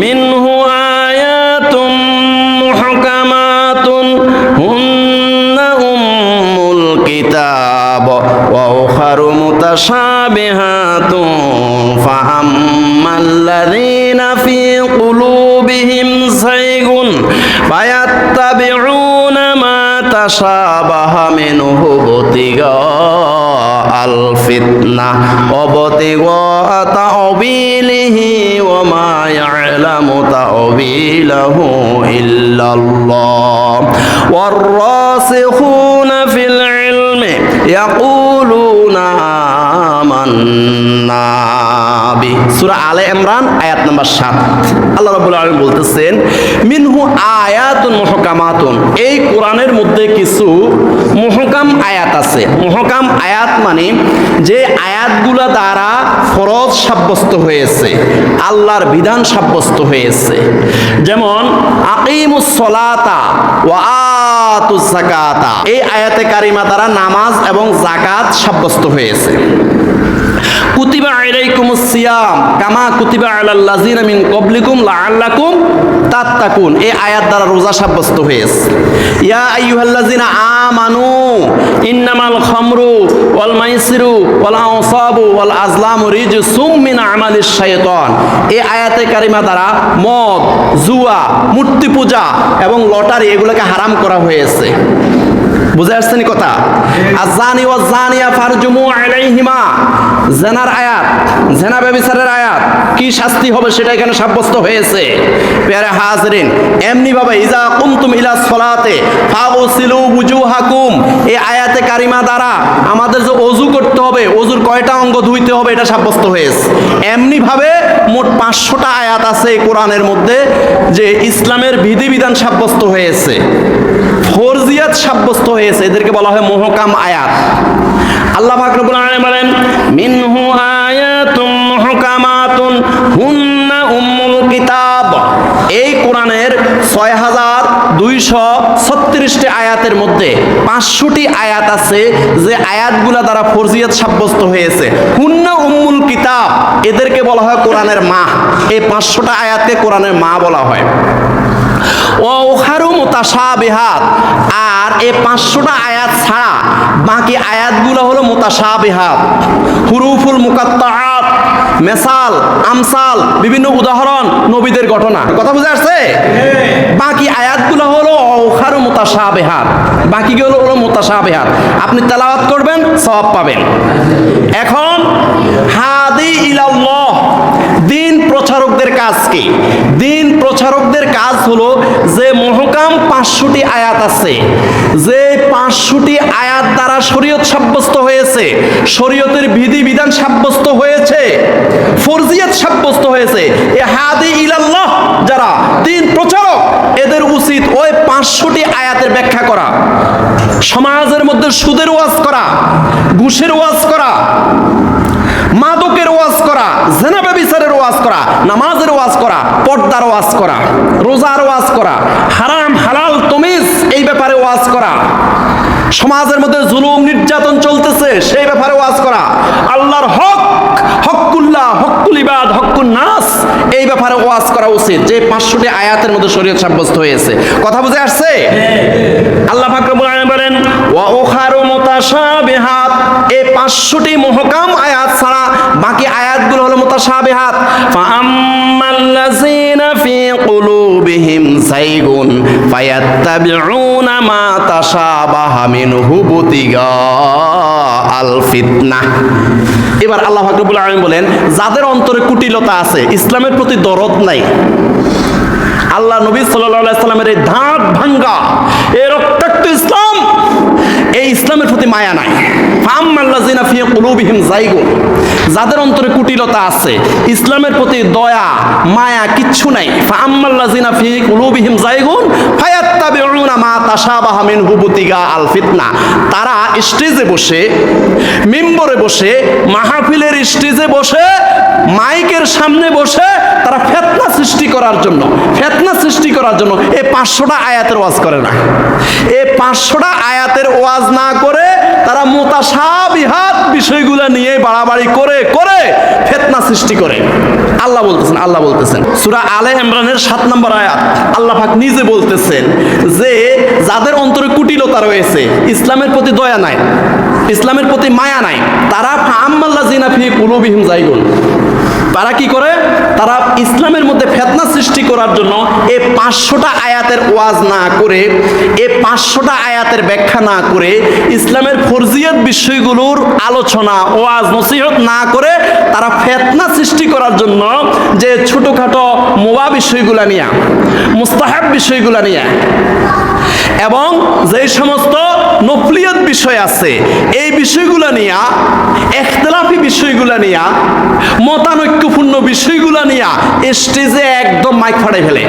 মিনহু আয়াতুম মুহকামাতুন, হুন্না উম্মুল কিতাব, ওয়া উখারু মুতাশাবিহাতুন, ফাআম্মাল্লাযীনা ফি কুলুবিহিম সাইগুন ফায়াত্তাবিউনা মা তাশাবাহা মিনহু বুতিগা আল ফিতনা ওয়া বুতিগা তা'বিলিহি وما يعلم تأويله إلا الله والراسخون في العلم يقولون নাবি সুরা আলে ইমরান, আয়াত নাম্বার সাত। আল্লাহ রাবুল আলম বলতেছেন, মিনহু আয়াত মহকামাতুন। এই কোরআনের মধ্যে কিছু মহকাম আয়াত আছে। মহকাম আয়াত মানে যে আয়াতগুলো দ্বারা ফরজ সাব্যস্ত হয়েছে, আল্লাহর বিধান সাব্যস্ত হয়েছে। যেমন আকিমুসলাতা ওয়া আতুস জাকাতা এই আয়াতে কারিমা দ্বারা নামাজ এবং জাকাত সাব্যস্ত হয়েছে। কুতিবা কামা কুতিবা মিন এই সাব্যস্ত ইয়া আমানু মিন এই আয়াতে দ্বারা মদ, জুয়া মূর্তি পূজা এবং লটারি এগুলোকে হারাম করা হয়েছে। বুঝে আসছেন কথা? আজানি ও জানিয়া ফারজুমু আলাইহিমা। জেনার আয়াত, জেনা ব্যবিচারের আয়াত, কি শাস্তি হবে সেটা এখানে সাব্যস্ত হয়েছে। পেয়ারে হাজরিন এমনি ভাবে ইজা কুমতুম ইলা সলাতে ফাগসিলু বুজুহাকুম এই আয়াতে কারিমা দ্বারা আমাদের যে অজু অজুর কয়টা অঙ্গ ধুইতে হবে এটা সাব্যস্ত হয়েছে। এমনি ভাবে মোট পাঁচশোটা আয়াত আছে কোরআনের মধ্যে যে ইসলামের বিধিবিধান সাব্যস্ত হয়েছে। ফরজিয়াত সাব্যস্ত হয়েছে। এদেরকে বলা হয় মোহকাম আয়াত। আল্লাহ পাক রব্বুল আলামিন বলেন, মিনহু আয়াতুম মুহকামাতুন, হুন্না উম্মুল কিতাব। এই কোরআনের ছয় হাজার দুইশো ছত্রিশটি আয়াতের মধ্যে পাঁচশোটি আয়াত আছে যে আয়াতগুলা দ্বারা ফরজিয়াত সাব্যস্ত হয়েছে। হুন্না উম্মুল কিতাব, এদেরকে বলা হয় কোরআনের মা। এই পাঁচশোটা আয়াতকে কোরআনের মা বলা হয়। ও ওখারু মোতাসাবিহাত আর এই পাঁচশোটা আয়াত ছাড়া বাকি আয়াতগুলো হলো মোতাসাবিহাত হুরুফুল মুকাত্তাআত মেসাল, আমসাল, বিভিন্ন উদাহরণ নবীদের ঘটনা। কথা বুঝে আসছে? বাকি আয়াতগুলো হলো ওখারু মোতাসাবিহাত বাকিগুলো হলো মোতাসাবিহাত আপনি তেলাওয়াত করবেন, সওয়াব পাবেন। এখন হাদি ইলাল্লাহ দিন প্রচারকদের কাজ কি? দিন প্রচারকদের কাজ হলো যে মহকাম পাঁচশোটি আয়াত আছে। যে পাঁচশোটি আয়াত দ্বারা শরীয়ত সাব্যস্ত হয়েছে। শরীয়তের বিধি বিধান সাব্যস্ত হয়েছে। ফরজিয়াত সাব্যস্ত হয়েছে। এ হাদি ইলাল্লাহ যারা দিন প্রচারক, এদের উচিত ওই পাঁচশোটি আয়াতের ব্যাখ্যা করা। সমাজের মধ্যে সুদের ওয়াজ করা, ঘুষের ওয়াজ করা, মাদকের ওয়াজ করা জেনা ব্যবিচারের ওয়াজ করা নামাজের ওয়াজ করা পর্দার ওয়াজ করা রোজার ওয়াজ করা হারাম হালাল তমিজ এই ব্যাপারে ওয়াজ করা। সমাজের মধ্যে জুলুম নির্যাতন চলতেছে সেই ব্যাপারে ওয়াজ করা। আল্লাহর হক হকুল্লাহ হকুল ইবাদ হকুল নাস এই ব্যাপারে ওয়াজ করা উচিত। যে পাঁচশোটি আয়াতের মধ্যে শরীয়ত সাব্যস্ত হয়েছে। কথা বুঝে আসছে? আল্লাহ ফাকরুল বলেন ওয়া ওখারু মুতাশাবিহাত। এই পাঁচশোটি মুহকাম আয়াত ছাড়া বাকি আয়াতগুলো হলো মুতাশাবিহাত। ফাআম্মাল্লাযীনা ফি কুলুবিহিম যায়গুন ফায়াত্তাবিউনা মা তাশাবাহা মিনহু বুতিগা আল ফিতনাহ এবার আল্লাহ ফাকরুল আলম বলেন, যাদের অন্তরে কুটিলতা আছে, ইসলামের প্রতি দরদ নাই। আল্লাহ নবী সাল্লামের এই ধাঁত ভাঙ্গা এই রক্তাক্ত ইসলাম এই ইসলামের প্রতি মায়া নাই। যাদের অন্তরে কুটিলতা আছে, ইসলামের প্রতি দয়া, মায়া কিচ্ছু নাই। কুলুবিহিম তারা স্টেজে বসে, মিম্বরে বসে, মাহফিলের স্টেজে বসে, মাইকের সামনে বসে, তারা ফেতনা করার জন্য, ফেতনা সৃষ্টি করার জন্য এই পাঁচশোটা আয়াতের ওয়াজ করে না। এই পাঁচশোটা আয়াতের ওয়াজ না করে তারা মোতাসাবিহাত বিষয়গুলো নিয়ে বাড়াবাড়ি করে করে ফেতনা সৃষ্টি করে। আল্লাহ বলতেছেন আল্লাহ বলতেছেন। সূরা আলে ইমরানের সাত নম্বর আয়াত, আল্লাহ পাক নিজে বলতেছেন যে, যাদের অন্তরে কুটিলতা রয়েছে, ইসলামের প্রতি দয়া নাই, ইসলামের প্রতি মায়া নাই, তারা আম্মাল্লা জিনা ফি কুলুবিহিম জাইগুন তারা কি করে? তারা ইসলামের মধ্যে ফেতনা সৃষ্টি করার জন্য এই পাঁচশোটা আয়াতের ওয়াজ না করে, এ পাঁচশোটা আয়াতের ব্যাখ্যা না করে ইসলামের ফরজিয়ত বিষয়গুলোর আলোচনা, ওয়াজ নসিহত না করে তারা ফেতনা সৃষ্টি করার জন্য যে ছোটোখাটো মোবা বিষয়গুলা নিয়ে, মুস্তাহাব বিষয়গুলা নিয়ে এবং যে সমস্ত নফলিয়ত বিষয় আছে। এই বিষয়গুলো নিয়া একতলাফি বিষয়গুলো নিয়া, মতানৈক্যপূর্ণ বিষয়গুলো নিয়া স্টেজে একদম মাইক ফাটাই ফেলে।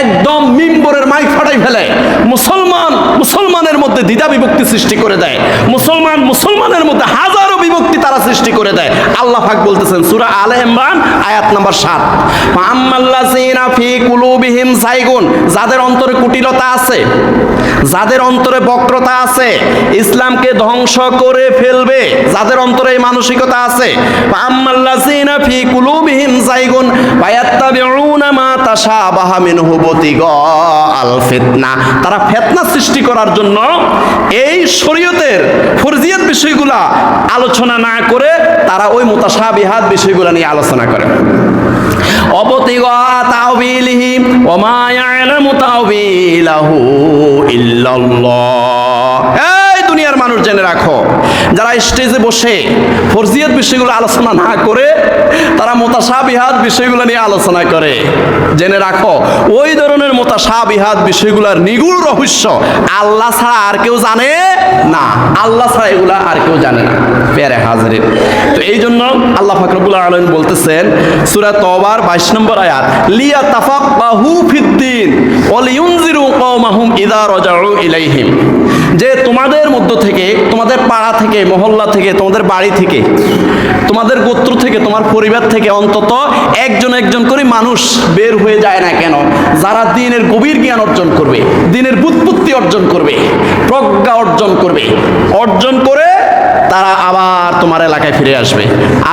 একদম মিম্বরের মাইক ফাটাই ফেলে। মুসলমান, মুসলমানের মধ্যে দ্বিধা বিভক্তি সৃষ্টি করে দেয়। মুসলমান, মুসলমানের মধ্যে হাজারো বিভক্তি তারা সৃষ্টি করে দেয়। আল্লাহ পাক বলতেছেন, সূরা আলে ইমরান, আয়াত নাম্বার 7 ফাআম্মাল্লাযিনা ফি কুলুবিহিম জাইগুন যাদের অন্তরে কুটিলতা আছে, যাদের অন্তরে বক্রতা আছে, ইসলামকে ধ্বংস করে ফেলবে, যাদের অন্তরে এই মানসিকতা আছে ফি কুলুবিহিম ফায়াত্তাবিউনা মা আল তারা ফিতনা সৃষ্টি করার জন্য এই শরীয়তের ফরজিয়ত বিষয়গুলা আলোচনা না করে তারা ওই মোতাসাবিহাত বিষয়গুলো নিয়ে আলোচনা করে। অবতিগা তাওবিলহি ওয়া মা ইয়ালামু তাওবিলাহু ইল্লাল্লাহ। এই দুনিয়ার মানুষ জেনে রাখো। যারা স্টেজে বসে ফরজিয়ত বিষয়গুলো আলোচনা না করে, তারা মোতাসাবিহাত বিষয়গুলো নিয়ে আলোচনা করে। জেনে রাখো, ওই ধরনের মোতাসাবিহাত বিষয়গুলোর নিগুড় রহস্য আল্লাহ ছাড়া আর কেউ জানে না। আল্লাহ ছাড়া এগুলা আর কেউ জানে না, পেয়ারে হাজারে তো এই জন্য আল্লাহ ফাকরবুল আলম বলতেছেন, সুরা তবার বাইশ নম্বর আয়াত লিয়া তাফাক বাহু ফিদ্দিন কওমাহুম ইদা রাজাউ ইলাইহিম। যে তোমাদের মধ্য থেকে, তোমাদের পাড়া থেকে মহল্লা থেকে, তোমাদের বাড়ি থেকে, তোমাদের গোত্র থেকে, তোমার পরিবার থেকে অন্তত একজন একজন করে মানুষ বের হয়ে যায় না কেন? যারা দিনের গভীর জ্ঞান অর্জন করবে, দিনের বুৎপত্তি অর্জন করবে, প্রজ্ঞা অর্জন করবে, অর্জন করে তারা আবার তোমার এলাকায় ফিরে আসবে।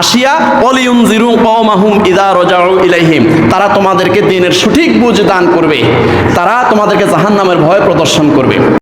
আসিয়া অলিউন জিরু কমাহুম ইদা রজাউ ইলাইহিম তারা তোমাদেরকে দিনের সঠিক বুঝ দান করবে, তারা তোমাদেরকে জাহান্নামের ভয় প্রদর্শন করবে।